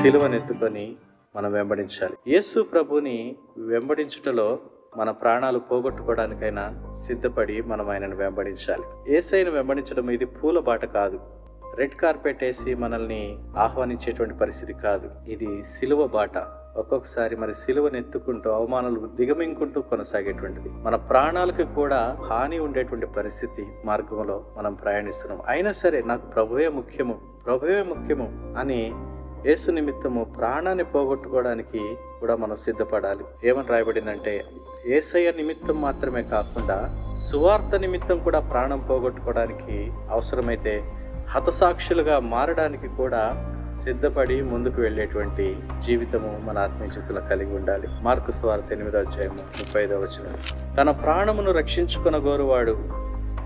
సిలువనెత్తుకొని మనం వెంబడించాలి. యేసు ప్రభుని వెంబడించుటలో మన ప్రాణాలు పోగొట్టుకోవడానికైనా సిద్ధపడి మనం ఆయనను వెంబడించాలి. ఏసైను వెంబడించడం ఇది పూల బాట కాదు. రెడ్ కార్పెట్ వేసి మనల్ని ఆహ్వానించేటువంటి పరిస్థితి కాదు. ఇది సిలువ బాట. ఒక్కొక్కసారి మరి సిలువను ఎత్తుకుంటూ అవమానాలు దిగమింగుకుంటూ కొనసాగేటువంటిది. మన ప్రాణాలకు కూడా హాని ఉండేటువంటి పరిస్థితి మార్గంలో మనం ప్రయాణిస్తున్నాం. అయినా సరే నాకు ప్రభువే ముఖ్యము ప్రభువే ముఖ్యము అని యేసు నిమిత్తము ప్రాణాన్ని పోగొట్టుకోవడానికి కూడా మనం సిద్ధపడాలి. ఏమని రాయబడిందంటే ఏసయ్య నిమిత్తం మాత్రమే కాకుండా సువార్త నిమిత్తం కూడా ప్రాణం పోగొట్టుకోవడానికి అవసరమైతే హతసాక్షులుగా మారడానికి కూడా సిద్ధపడి ముందుకు వెళ్ళేటువంటి జీవితము మన ఆత్మీయతలో కలిగి ఉండాలి. మార్కు స్వార్థ ఎనిమిదో అధ్యాయము ముప్పై ఐదో వచనం. తన ప్రాణమును రక్షించుకొనగోరువాడు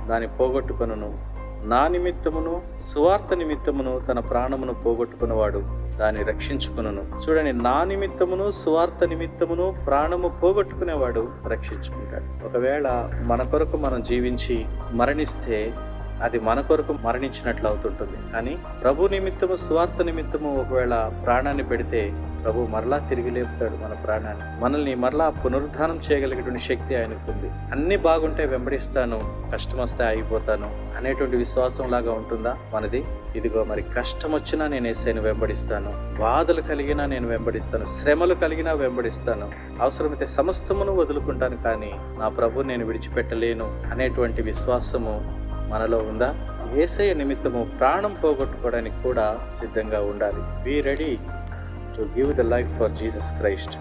దాన్ని పోగొట్టుకొనును. నా నిమిత్తమును సువార్త నిమిత్తమును తన ప్రాణమును పోగొట్టుకున్నవాడు దాన్ని రక్షించుకును చూడండి నా నిమిత్తమును సువార్త నిమిత్తమును ప్రాణము పోగొట్టుకునేవాడు రక్షించుకుంటాడు. ఒకవేళ మన కొరకు మనం జీవించి మరణిస్తే అది మన కొరకు మరణించినట్లు అవుతుంటుంది. కానీ ప్రభు నిమిత్తము స్వార్థ నిమిత్తము ఒకవేళ ప్రాణాన్ని పెడితే ప్రభు మరలా తిరిగి లేపుతాడు మన ప్రాణాన్ని. మనల్ని మరలా పునరుద్ధానం చేయగలిగేటువంటి శక్తి ఆయనకు ఉంది. అన్ని బాగుంటే వెంబడిస్తాను కష్టం వస్తే అయిపోతాను అనేటువంటి విశ్వాసం లాగా ఉంటుందా? మనది ఇదిగో మరి కష్టం వచ్చినా నేను ఏసైను వెంబడిస్తాను బాధలు కలిగినా నేను వెంబడిస్తాను శ్రమలు కలిగినా వెంబడిస్తాను అవసరమైతే సమస్తమును వదులుకుంటాను కానీ నా ప్రభు నేను విడిచిపెట్టలేను అనేటువంటి విశ్వాసము మనలో ఉందా? ఏసయ నిమిత్తము ప్రాణం పోగొట్టుకోవడానికి కూడా సిద్ధంగా ఉండాలి. Be ready to give the life for Jesus Christ